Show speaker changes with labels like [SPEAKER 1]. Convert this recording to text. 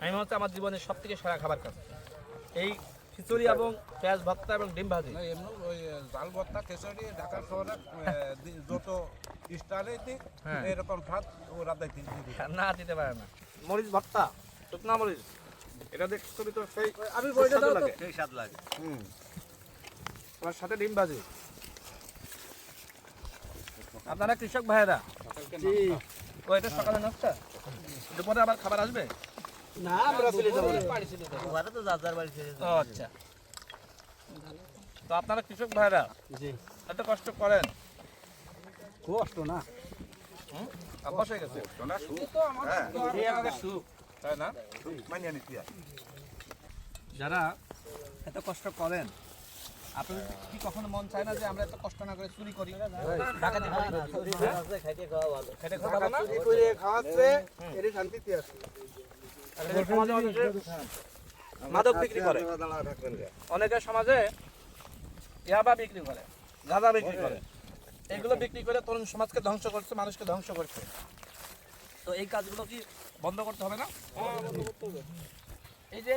[SPEAKER 1] আমি মনে হচ্ছে আমার জীবনের সব থেকে সেরা খাবার খাচ্ছি এই খিচুড়ি এবং পেঁয়াজ ভর্তা এবং ডিম ভাজি।
[SPEAKER 2] না এমনি ওই জাল ভর্তা খিচুড়ি ঢাকা শহরে যত স্টারে দিক
[SPEAKER 1] হ্যাঁ।
[SPEAKER 2] এরকম ভাত ওরা দেখি
[SPEAKER 1] না দিতে পারে না। মরিচ ভর্তা শুকনা মরিচ। এটা দেখছ তো সেই
[SPEAKER 3] আমি
[SPEAKER 1] বইটা দাও তো।
[SPEAKER 3] সেই স্বাদ লাগে।
[SPEAKER 1] হুম। তোমার সাথে ডিম ভাজি। আপনারা কৃষক ভাইয়েরা?
[SPEAKER 3] জি।
[SPEAKER 1] ও এটা সকালে নাস্তা? দুপুরে আবার খাবার আসবে?
[SPEAKER 3] না আমরা চলে যাব
[SPEAKER 4] ওরা তো যার যার বাড়ি ছেড়ে
[SPEAKER 1] ও আচ্ছা। তো আপনারা কৃষক ভাইরা
[SPEAKER 3] জি।
[SPEAKER 1] এত কষ্ট করেন?
[SPEAKER 3] কষ্ট না।
[SPEAKER 1] হুম? হয়ে গেছে। এই আমাদের সুখ। তাই না? যারা এত কষ্ট করেন আপনাদের কি কখনো মন চায় না যে আমরা এত কষ্ট না করে চুরি করি? ডাকাতি করি
[SPEAKER 4] খাইতে খাওয়া ভালো।
[SPEAKER 1] খেটে খাওয়া ভালো না
[SPEAKER 3] করে খাওয়াচ্ছে এর শান্তিতে আছে।
[SPEAKER 1] মাদক বিক্রি করে। অনেকে সমাজে ইয়াবা বিক্রি করে গাঁজা বিক্রি করে। এগুলো বিক্রি করে তরুণ সমাজকে ধ্বংস করছে মানুষকে ধ্বংস করছে। তো এই কাজগুলো কি বন্ধ করতে হবে না? এই যে